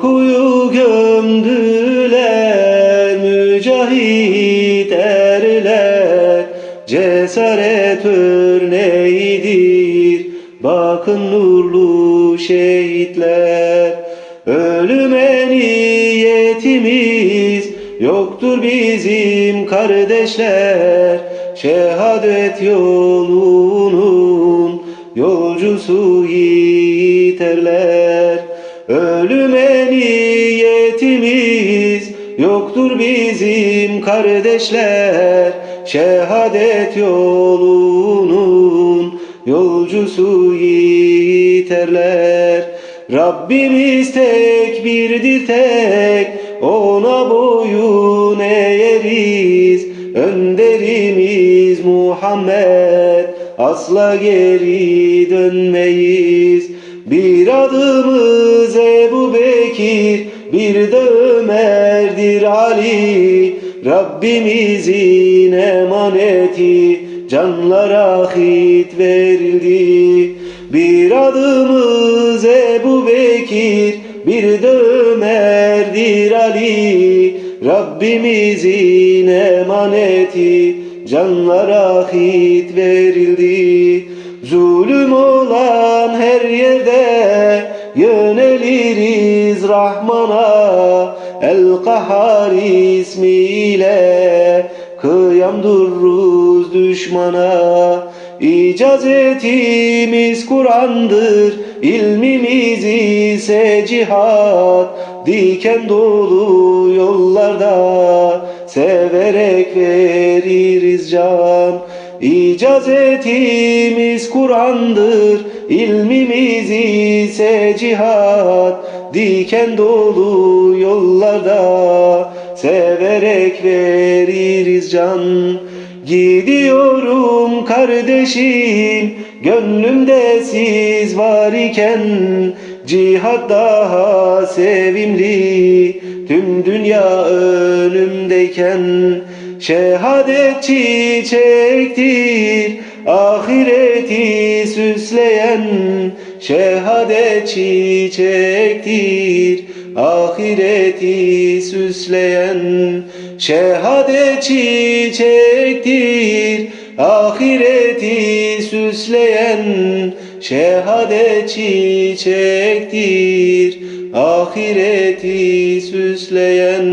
Korkuyu gömdüler mücahit erler. Cesaret örneğidir bakın nurlu şehitler. Ölüme niyetimiz yoktur bizim kardeşler. Şehadet yolunun yolcusu yiğiterler Ölüme niyetimiz yoktur bizim kardeşler. Şehadet yolunun yolcusu yiğiterler. Rabbimiz tek birdir tek ona boyun eğeriz. Önderimiz Muhammed asla geri dönmeyiz Bir adımız Ebu Bekir bir de Ömer'dir Ali. Rabbimizin emaneti canlara ahit verildi. Bir adımız Ebu Bekir bir de Ömer'dir Ali. Rabbimizin emaneti canlara ahit verildi Zulüm olan her yerde yöneliriz Rahman'a. El Kahhar ismiyle kıyam dururuz düşmana. İcazetimiz Kur'an'dır ilmimiz ise cihat. Diken dolu yollarda severek veririz can İcazetimiz Kur'an'dır ilmimiz ise cihat. Diken dolu yollarda severek veririz can. Gidiyorum kardeşim gönlümde siz var iken Cihat daha sevimli tüm dünya önümdeyken Şehadet çiçektir ahireti süsleyen Şehadet çiçektir ahireti süsleyen Şehadet çiçektir ahireti süsleyen Şehadet çiçektir ahireti süsleyen